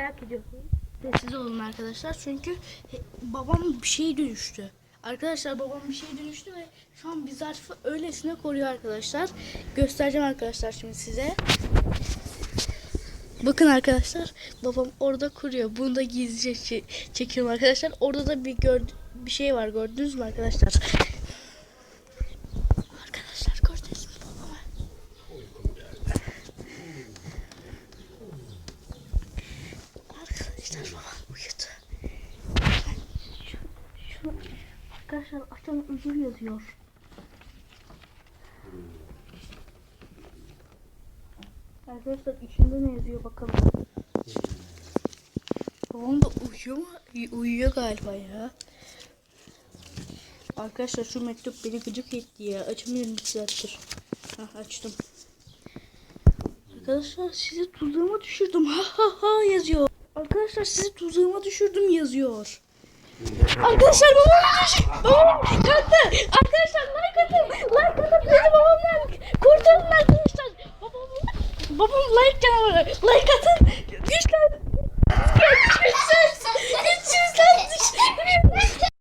merak ediyorsunuz. Sessiz olun arkadaşlar çünkü babam bir şey dönüştü. Arkadaşlar babam bir şey dönüştü ve şu an bir zarfı öylesine koruyor arkadaşlar. Göstereceğim arkadaşlar şimdi size. Bakın arkadaşlar babam orada kuruyor. Bunu da gizlice çe- çekiyorum arkadaşlar. Orada da bir gör bir şey var gördünüz mü? Arkadaşlar gördünüz mü babamı? Arkadaşlar babam uyudu. Şu, şu, arkadaşlar açan özür yazıyor. Arkadaşlar içinde ne yazıyor bakalım. Babam da uyuyor mu? Uy- Uyuyor galiba ya. Arkadaşlar şu mektup beni gıcık etti ya. Açamıyorum bir saattir. Hah açtım. Arkadaşlar sizi tuzağıma düşürdüm. Ha ha ha yazıyor. Arkadaşlar sizi tuzağıma düşürdüm yazıyor. Arkadaşlar babam düşün. Babam kalktı. Arkadaşlar like atın. Like atın. Bizi babamdan kurtarın arkadaşlar. Babam, babam like canavarı. Like